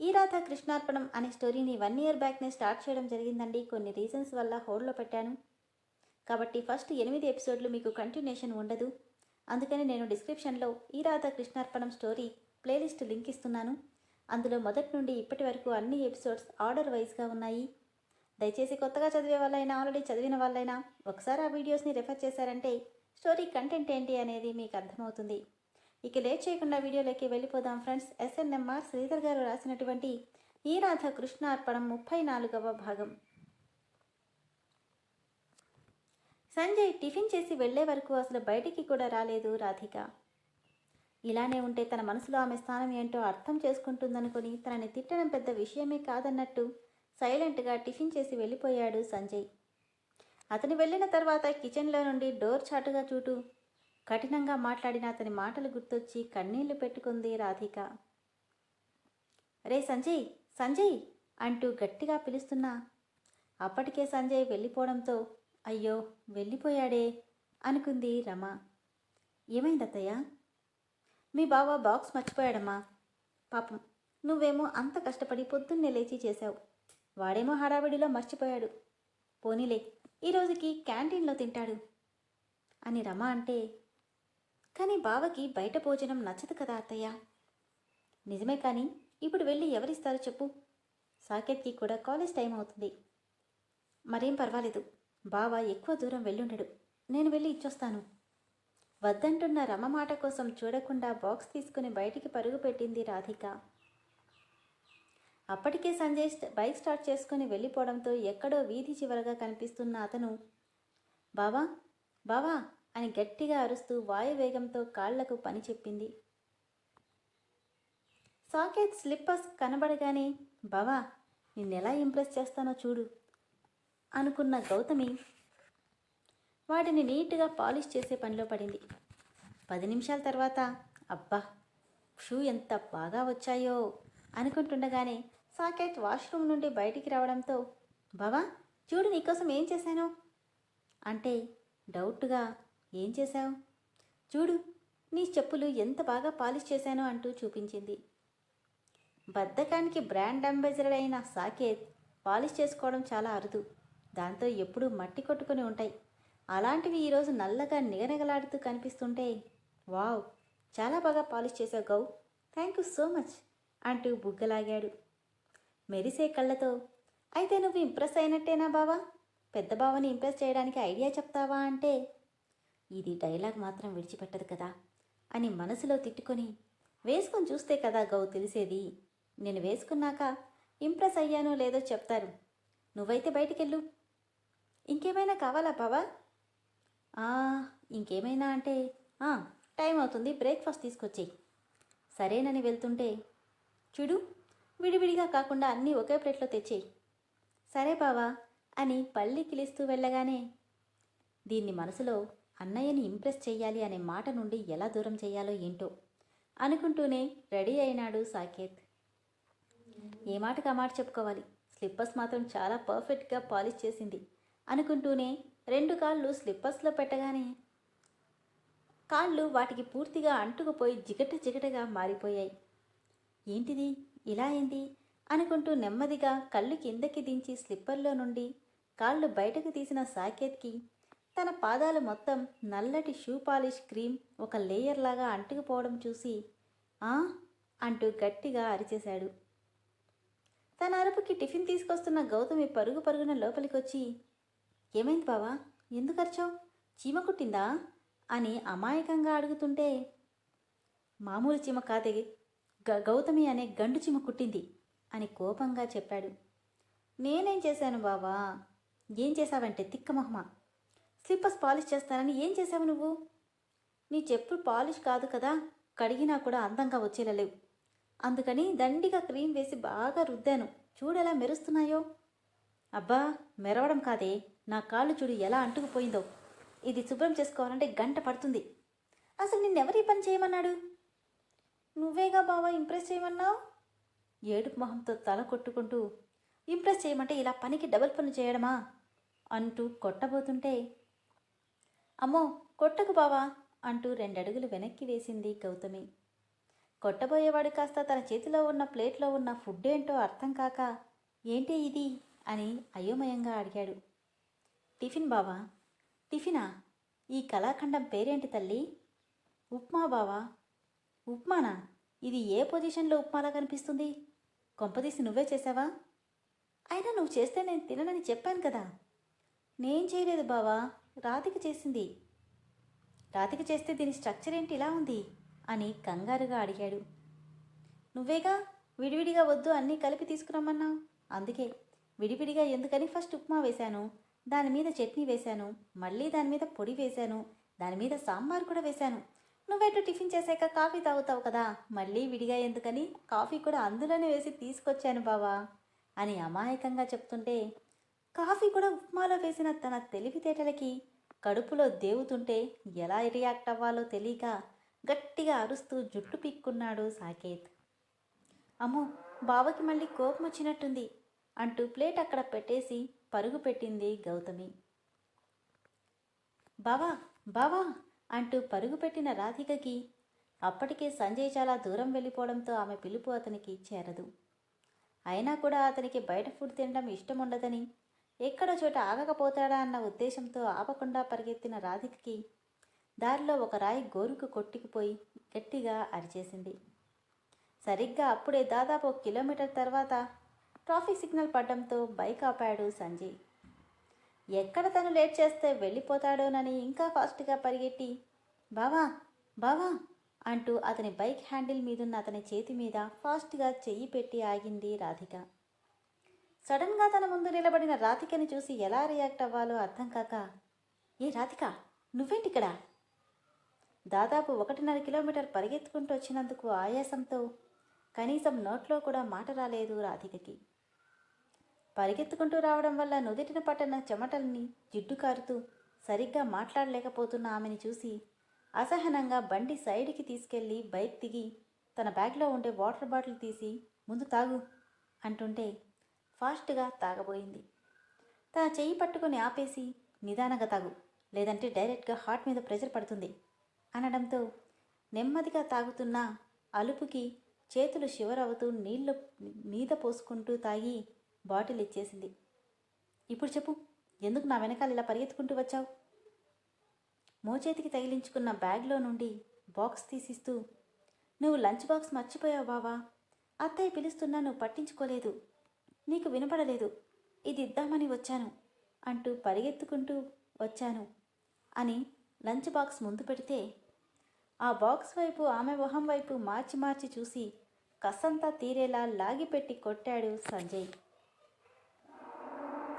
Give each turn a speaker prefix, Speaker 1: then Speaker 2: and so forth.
Speaker 1: ఈ రాధ కృష్ణార్పణం అనే స్టోరీని వన్ ఇయర్ బ్యాక్నే స్టార్ట్ చేయడం జరిగిందండి. కొన్ని రీజన్స్ వల్ల హోల్డ్లో పెట్టాను. కాబట్టి ఫస్ట్ ఎనిమిది ఎపిసోడ్లు మీకు కంటిన్యూషన్ ఉండదు. అందుకని నేను డిస్క్రిప్షన్లో ఈ Radha Krishnarpanam story playlist link ఇస్తున్నాను. అందులో మొదటి నుండి ఇప్పటి వరకు అన్ని ఎపిసోడ్స్ ఆర్డర్ వైజ్గా ఉన్నాయి. దయచేసి కొత్తగా చదివే వాళ్ళైనా ఆల్రెడీ చదివిన వాళ్ళైనా ఒకసారి ఆ వీడియోస్ని రెఫర్ చేశారంటే స్టోరీ కంటెంట్ ఏంటి అనేది మీకు అర్థమవుతుంది. ఇక లేట్ చేయకుండా వీడియోలోకి వెళ్ళిపోదాం ఫ్రెండ్స్. ఎస్ఎన్ఎంఆర్ శ్రీధర్ గారు రాసినటువంటి ఈ రాధ కృష్ణార్పణం ముప్పై నాలుగవ భాగం. సంజయ్ టిఫిన్ చేసి వెళ్ళే వరకు అసలు బయటికి కూడా రాలేదు రాధిక. ఇలానే ఉంటే తన మనసులో ఆమె స్థానం ఏంటో అర్థం చేసుకుంటుందనుకుని తనని తిట్టడం పెద్ద విషయమే కాదన్నట్టు సైలెంట్గా టిఫిన్ చేసి వెళ్ళిపోయాడు సంజయ్. అతను వెళ్ళిన తర్వాత కిచెన్లో నుండి డోర్ చాటుగా చూటూ కఠినంగా మాట్లాడిన అతని మాటలు గుర్తొచ్చి కన్నీళ్ళు పెట్టుకుంది రాధిక. రే సంజయ్ సంజయ్! అంటూ గట్టిగా పిలుస్తున్నా. అప్పటికే సంజయ్ వెళ్ళిపోవడంతో అయ్యో వెళ్ళిపోయాడే! అనుకుంది రమ. ఏమైందత్తయ్య మీ బావ బాక్స్ మర్చిపోయాడమ్మా. పాపం నువ్వేమో అంత కష్టపడి పొద్దున్నే లేచి చేశావు. వాడేమో హడావిడిలో మర్చిపోయాడు. పోనీలే ఈ రోజుకి క్యాంటీన్లో తింటాడు. అని రమ అంటే కానీ బావకి బయట భోజనం నచ్చదు కదా అత్తయ్య. నిజమే కానీ ఇప్పుడు వెళ్ళి ఎవరిస్తారు చెప్పు? సాకేత్కి కూడా కాలేజ్ టైం అవుతుంది. మరేం పర్వాలేదు. బావ ఎక్కువ దూరం వెళ్ళుండడు. నేను వెళ్ళి ఇచ్చొస్తాను. వద్దంటున్న రమ మాట కోసం చూడకుండా బాక్స్ తీసుకుని బయటికి పరుగు పెట్టింది రాధిక. అప్పటికే సంజయ్ బైక్ స్టార్ట్ చేసుకుని వెళ్ళిపోవడంతో ఎక్కడో వీధి చివరగా కనిపిస్తున్న అతను బావా బావా అని గట్టిగా అరుస్తూ వాయువేగంతో కాళ్ళకు పని చెప్పింది. సాకేత్ స్లిప్పర్స్ కనబడగానే బావా నిన్నెలా ఇంప్రెస్ చేస్తానో చూడు అనుకున్న గౌతమి వాటిని నీట్గా పాలిష్ చేసే పనిలో పడింది. పది నిమిషాల తర్వాత అబ్బా షూ ఎంత బాగా వచ్చాయో అనుకుంటుండగానే సాకేత్ వాష్రూమ్ నుండి బయటికి రావడంతో బావా చూడు నీకోసం ఏం చేశాను అంటే డౌట్గా ఏం చేశావు? చూడు నీ చెప్పులు ఎంత బాగా పాలిష్ చేశానో అంటూ చూపించింది. బద్ధకానికి బ్రాండ్ అంబాసిడర్ అయిన సాకేత్ పాలిష్ చేసుకోవడం చాలా అరుదు. దాంతో ఎప్పుడూ మట్టి కొట్టుకుని ఉంటాయి. అలాంటివి ఈరోజు నల్లగా నిగనగలాడుతూ కనిపిస్తుంటే వావ్ చాలా బాగా పాలిష్ చేశావు గౌ. థ్యాంక్ యూ సో మచ్ అంటూ బుగ్గలాగాడు. మెరిసే కళ్ళతో అయితే నువ్వు ఇంప్రెస్ అయినట్టేనా బావా? పెద్ద బావని ఇంప్రెస్ చేయడానికి ఐడియా చెప్తావా అంటే ఇది డైలాగ్ మాత్రం విడిచిపెట్టదు కదా అని మనసులో తిట్టుకొని వేసుకొని చూస్తే కదా గౌ తెలిసేది. నేను వేసుకున్నాక ఇంప్రెస్ అయ్యానో లేదో చెప్తారు. నువ్వైతే బయటికెళ్ళు. ఇంకేమైనా కావాలా బావా? "ఆ, ఇంకేమైనా అంటే టైం అవుతుంది బ్రేక్ఫాస్ట్ తీసుకొచ్చేయి. సరేనని వెళ్తుంటే చూడు విడివిడిగా కాకుండా అన్నీ ఒకే ప్లేట్లో తెచ్చేయి. సరే బావా అని పల్లి కిలిస్తూ వెళ్ళగానే దీన్ని మనసులో అన్నయ్యని ఇంప్రెస్ చేయాలి అనే మాట నుండి ఎలా దూరం చేయాలో ఏంటో అనుకుంటూనే రెడీ అయినాడు సాకేత్. ఏ మాటకు ఆ మాట చెప్పుకోవాలి? స్లిప్పర్స్ మాత్రం చాలా పర్ఫెక్ట్గా పాలిష్ చేసింది అనుకుంటూనే రెండు కాళ్ళు స్లిప్పర్స్లో పెట్టగానే కాళ్ళు వాటికి పూర్తిగా అంటుకుపోయి జిగట జిగటగా మారిపోయాయి. ఏంటిది? ఇలా అయింది? అనుకుంటూ నెమ్మదిగా కళ్ళు కిందకి దించి స్లిప్పర్లో నుండి కాళ్ళు బయటకు తీసిన సాకేత్కి తన పాదాలు మొత్తం నల్లటి షూ పాలిష్ క్రీమ్ ఒక లేయర్ లాగా అంటుకుపోవడం చూసి ఆ? అంటూ గట్టిగా అరిచేశాడు. తన అరుపుకి టిఫిన్ తీసుకొస్తున్న గౌతమి పరుగు పరుగున లోపలికి వచ్చి ఏమైంది బావా? ఎందుకు అరిచావు? చీమ కుట్టిందా? అని అమాయకంగా అడుగుతుంటే మామూలు చీమ కాదే. గ- గౌతమి అనే గండు చీమ కుట్టింది అని కోపంగా చెప్పాడు. నేనేం చేశాను బావా? ఏం చేశావంటే తిక్కమహమ స్లిప్పర్స్ పాలిష్ చేస్తానని ఏం చేసావు నువ్వు? నీ చెప్పులు పాలిష్ కాదు కదా కడిగినా కూడా అందంగా వచ్చేలా లేవు. అందుకని దండిగా క్రీమ్ వేసి బాగా రుద్దాను. చూడెలా మెరుస్తున్నాయో. అబ్బా మెరవడం కాదే. నా కాళ్ళు చూడు ఎలా అంటుకుపోయిందో. ఇది శుభ్రం చేసుకోవాలంటే గంట పడుతుంది. అసలు నిన్నెవరు ఈ పని చేయమన్నాడు? నువ్వేగా బావా ఇంప్రెస్ చేయమన్నావు? ఏడుపు మొహంతో తల కొట్టుకుంటూ ఇంప్రెస్ చేయమంటే ఇలా పనికి డబుల్ పని చేయడమా? అంటూ కొట్టబోతుంటే అమ్మో కొట్టకు బావా అంటూ రెండడుగులు వెనక్కి వేసింది గౌతమి. కొట్టబోయేవాడు కాస్త తన చేతిలో ఉన్న ప్లేట్లో ఉన్న ఫుడ్ ఏంటో అర్థం కాక ఏంటి ఇది? అని అయోమయంగా అడిగాడు. టిఫిన్ బావా. టిఫినా? ఈ కళాఖండం పేరేంటి తల్లి? ఉప్మా బావా. ఉప్మానా? ఇది ఏ పొజిషన్లో ఉప్మాలా కనిపిస్తుంది? కొంపదీసి నువ్వే చేసావా? అయినా నువ్వు చేస్తే నేను తిననని చెప్పాను కదా. నేను చేయలేదు బావా. రాధిక చేసింది. రాధిక చేస్తే దీని స్ట్రక్చర్ ఏంటి ఇలా ఉంది? అని కంగారుగా అడిగాడు. నువ్వేగా విడివిడిగా వద్దు అన్నీ కలిపి తీసుకురమ్మన్నావు? అందుకే విడివిడిగా ఎందుకని ఫస్ట్ ఉప్మా వేశాను దాని మీద చట్నీ వేశాను మళ్ళీ దాని మీద పొడి వేశాను దాని మీద సాంబార్ కూడా వేశాను. నువ్వెటు టిఫిన్ చేశాక కాఫీ తాగుతావు కదా మళ్ళీ విడిగా ఎందుకని కాఫీ కూడా అందులోనే వేసి తీసుకొచ్చాను బావా అని అమాయకంగా చెప్తుంటే కాఫీ కూడా ఉప్మాలో వేసిన తన తెలివితేటలకి కడుపులో దేవుతుంటే ఎలా రియాక్ట్ అవ్వాలో తెలియక గట్టిగా అరుస్తూ జుట్టు పిక్కున్నాడు సాకేత్. అమ్మో బావకి మళ్ళీ కోపం వచ్చినట్టుంది అంటూ ప్లేట్ అక్కడ పెట్టేసి పరుగు పెట్టింది గౌతమి. బావా బావా అంటూ పరుగు పెట్టిన రాధికకి అప్పటికే సంజయ్ చాలా దూరం వెళ్ళిపోవడంతో ఆమె పిలుపు అతనికి చేరదు. అయినా కూడా అతనికి బయట ఫుడ్ తినడం ఇష్టం ఉండదని ఎక్కడో చోట ఆగకపోతాడా అన్న ఉద్దేశంతో ఆపకుండా పరిగెత్తిన రాధికకి దారిలో ఒక రాయి గోరుకు కొట్టుకుపోయి గట్టిగా అరిచేసింది. సరిగ్గా అప్పుడే దాదాపు ఒక కిలోమీటర్ తర్వాత ట్రాఫిక్ సిగ్నల్ పడడంతో బైక్ ఆపాడు సంజయ్. ఎక్కడ తను లేట్ చేస్తే వెళ్ళిపోతాడోనని ఇంకా ఫాస్ట్గా పరిగెట్టి బావా బావా అంటూ అతని బైక్ హ్యాండిల్ మీదున్న అతని చేతి మీద ఫాస్ట్గా చెయ్యి పెట్టి ఆగింది రాధిక. సడన్గా తన ముందు నిలబడిన రాధికని చూసి ఎలా రియాక్ట్ అవ్వాలో అర్థం కాక ఏ రాధిక నువ్వేంటిక్కడ? దాదాపు ఒకటిన్నర కిలోమీటర్ పరిగెత్తుకుంటూ వచ్చినందుకు ఆయాసంతో కనీసం నోట్లో కూడా మాట రాలేదు రాధికకి. పరిగెత్తుకుంటూ రావడం వల్ల నుదిటిన పట్టిన చెమటల్ని జిడ్డు కారుతూ సరిగ్గా మాట్లాడలేకపోతున్న ఆమెని చూసి అసహనంగా బండి సైడ్కి తీసుకెళ్ళి బైక్ దిగి తన బ్యాగ్లో ఉండే వాటర్ బాటిల్ తీసి ముందు తాగు అంటుంటే ఫాస్ట్గా తాగబోయింది. తన చెయ్యి పట్టుకొని ఆపేసి నిదానంగా తాగు లేదంటే డైరెక్ట్గా హార్ట్ మీద ప్రెషర్ పడుతుంది అనడంతో నెమ్మదిగా తాగుతున్న అలుపుకి చేతులు షివరవుతూ నీళ్ళు మీద పోసుకుంటూ తాగి బాటిల్ ఇచ్చేసింది. ఇప్పుడు చెప్పు ఎందుకు నా వెనకాల ఇలా పరిగెత్తుకుంటూ వచ్చావు? మోచేతికి తగిలించుకున్న బ్యాగ్లో నుండి బాక్స్ తీసిస్తూ నువ్వు లంచ్ బాక్స్ మర్చిపోయావు బావా అత్తయ్య పిలుస్తున్నా నువ్వు పట్టించుకోలేదు నీకు వినపడలేదు. ఇది ఇద్దామని వచ్చాను. అంటూ పరిగెత్తుకుంటూ వచ్చాను అని లంచ్ బాక్స్ ముందు పెడితే ఆ బాక్స్ వైపు ఆమె మొహం వైపు మార్చి మార్చి చూసి కసంతా తీరేలా లాగిపెట్టి కొట్టాడు సంజయ్.